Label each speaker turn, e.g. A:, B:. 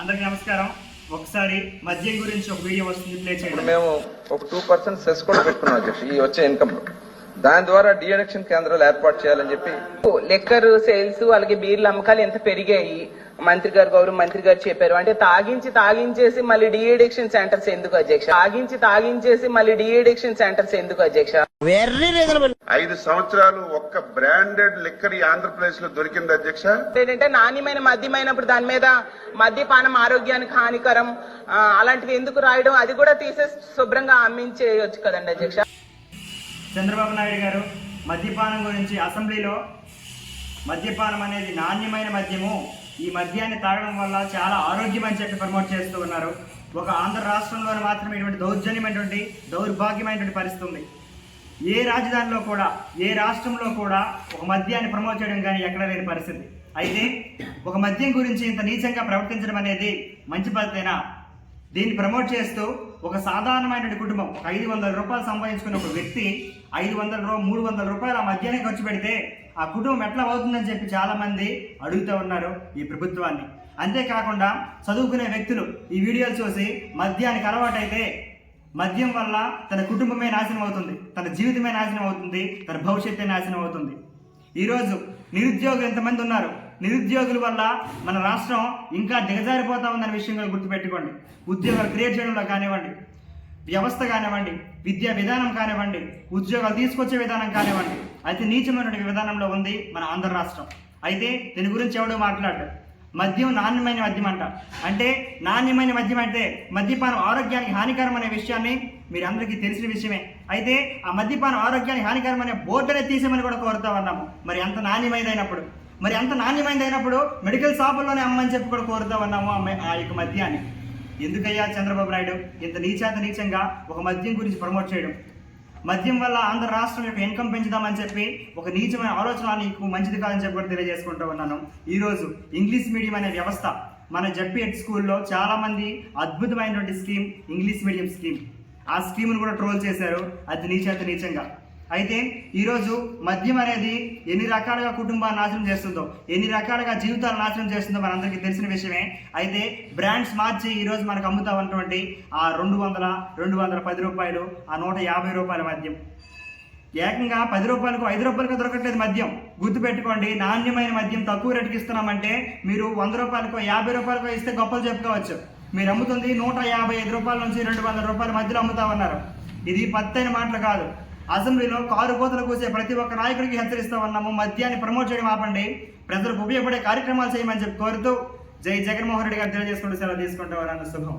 A: అందరికి నమస్కారం. ఒకసారి మద్యం గురించి ఒక వీడియో వస్తుంది ప్లే చేయండి.
B: మేము ఒక టూ పర్సెంట్ సెస్ కూడా పెట్టుకున్నాం అధ్యక్ష ఈ వచ్చే ఇన్కమ్ దాని ద్వారా డిఎడక్షన్ కేంద్రాలు ఏర్పాటు చేయాలని చెప్పి
C: లెక్కర్ సేల్స్ అలాగే బీర్ల అమ్మకాలు ఎంత పెరిగాయి? మంత్రి గారు గౌరవ మంత్రి గారు చెప్పారు. అంటే తాగించి తాగించేసి మళ్ళీ డిఎడిక్షన్ సెంటర్స్ ఎందుకు అధ్యక్ష? తాగించి తాగించేసి మళ్ళీ డిఎడిక్షన్ సెంటర్స్ ఎందుకు అధ్యక్ష?
D: ఐదు సంవత్సరాలు ఒక్క బ్రాండెడ్ లిక్కర్ ఆంధ్రప్రదేశ్లో దొరికింది అధ్యక్ష.
C: ఏంటంటే నాణ్యమైన మద్యమైనప్పుడు దాని మీద మద్యపానం ఆరోగ్యానికి హానికరం అలాంటివి ఎందుకు రాయడం అది కూడా తీసేసి శుభ్రంగా అమ్మించేయొచ్చు కదండి అధ్యక్ష.
A: చంద్రబాబు నాయుడు గారు మద్యపానం గురించి అసెంబ్లీలో మద్యపానం అనేది నాణ్యమైన మద్యము. ఈ మద్యాన్ని తాగడం వల్ల చాలా ఆరోగ్యం అని చెప్పి ప్రమోట్ చేస్తూ ఉన్నారు. ఒక ఆంధ్ర రాష్ట్రంలోని మాత్రమే ఇటువంటి దౌర్జన్యమైనటువంటి దౌర్భాగ్యమైనటువంటి పరిస్థితి ఉంది. ఏ రాజధానిలో కూడా ఏ రాష్ట్రంలో కూడా ఒక మద్యాన్ని ప్రమోట్ చేయడం కానీ ఎక్కడ లేని పరిస్థితి. అయితే ఒక మద్యం గురించి ఇంత నీచంగా ప్రవర్తించడం అనేది మంచి పద్ధతేనా? దీన్ని ప్రమోట్ చేస్తూ ఒక సాధారణమైన కుటుంబం. ఒక ఐదు వందల రూపాయలు సంపాదించుకున్న ఒక వ్యక్తి ఐదు వందల రూపాయలు మూడు వందల రూపాయలు ఆ మధ్యాహ్నం ఖర్చు పెడితే ఆ కుటుంబం ఎట్లా అవుతుందని చెప్పి చాలామంది అడుగుతూ ఉన్నారు ఈ ప్రభుత్వాన్ని. అంతేకాకుండా చదువుకునే వ్యక్తులు ఈ వీడియోలు చూసి మద్యానికి అలవాటైతే మద్యం వల్ల తన కుటుంబమే నాశనం అవుతుంది తన జీవితమే నాశనం అవుతుంది తన భవిష్యత్తే నాశనం అవుతుంది. ఈరోజు నిరుద్యోగులు ఎంతమంది ఉన్నారు? నిరుద్యోగుల వల్ల మన రాష్ట్రం ఇంకా దిగజారిపోతా ఉందనే విషయం కూడా గుర్తుపెట్టుకోండి. ఉద్యోగాలు క్రియేట్ చేయడంలో కానివ్వండి వ్యవస్థ కానివ్వండి విద్యా విధానం కానివ్వండి ఉద్యోగాలు తీసుకొచ్చే విధానం కానివ్వండి అయితే నీచమైనటువంటి విధానంలో ఉంది మన ఆంధ్ర రాష్ట్రం. అయితే దీని గురించి ఎవడో మాట్లాడు మద్యం నాణ్యమైన మద్యం అంట. అంటే నాణ్యమైన మద్యం అంటే మద్యపానం ఆరోగ్యానికి హానికరం అనే విషయాన్ని మీరు అందరికీ తెలిసిన విషయమే. అయితే ఆ మద్యపానం ఆరోగ్యానికి హానికరం అనే బోర్డునే తీసేమని కూడా కోరుతా ఉన్నాము. మరి అంత నాణ్యమైనప్పుడు మరి అంత నాణ్యమైనదైనప్పుడు మెడికల్ షాపుల్లోనే అమ్మని చెప్పి కూడా కోరుతా ఉన్నాము ఆ ఆ యొక్క మద్యాన్ని. ఎందుకయ్యా చంద్రబాబు నాయుడు? ఇంత నీచాత నీచంగా ఒక మద్యం గురించి ప్రమోట్ చేయడం. మద్యం వల్ల ఆంధ్ర రాష్ట్రం యొక్క ఇన్కమ్ పెంచుదామని చెప్పి ఒక నీచమైన ఆలోచన నీకు మంచిది కాదని చెప్పి కూడా తెలియజేసుకుంటూ ఉన్నాను. ఈరోజు ఇంగ్లీష్ మీడియం అనే వ్యవస్థ మన జడ్పీహెచ్ స్కూల్లో చాలామంది అద్భుతమైనటువంటి స్కీమ్ ఇంగ్లీష్ మీడియం స్కీమ్. ఆ స్కీమ్ను కూడా ట్రోల్ చేశారు. అది నీచేత నీచంగా. అయితే ఈరోజు మద్యం అనేది ఎన్ని రకాలుగా కుటుంబాన్ని నాశనం చేస్తుందో ఎన్ని రకాలుగా జీవితాలు నాశనం చేస్తుందో మనందరికీ తెలిసిన విషయమే. అయితే బ్రాండ్స్ మార్చి ఈరోజు మనకు అమ్ముతా ఉన్నటువంటి ఆ రెండు వందల రెండు వందల పది రూపాయలు ఆ నూట యాభై రూపాయల మద్యం. ఏకంగా పది రూపాయలకు ఐదు రూపాయలకు దొరకట్లేదు మద్యం. గుర్తుపెట్టుకోండి నాణ్యమైన మద్యం తక్కువ రేటుకి ఇస్తున్నామంటే మీరు వంద రూపాయలకు యాభై రూపాయలకు ఇస్తే గొప్పలు చెప్పుకోవచ్చు. మీరు అమ్ముతుంది నూట యాభై ఐదు రూపాయల నుంచి రెండు వందల రూపాయల మధ్యలో అమ్ముతా ఉన్నారు ఇది పత్తైన మాటలు కాదు. అసెంబ్లీలో కారు కోతలు కూసే ప్రతి ఒక్క నాయకుడికి హెచ్చరిస్తా ఉన్నాము మద్యాన్ని ప్రమోట్ చేయడం ఆపండి. ప్రజలకు ఉపయోగపడే కార్యక్రమాలు చేయమని చెప్పి కోరుతూ జై జగన్మోహన్ రెడ్డి గారు తెలియజేసుకుంటూ సెలవు తీసుకుంటూ వారన్న శుభం.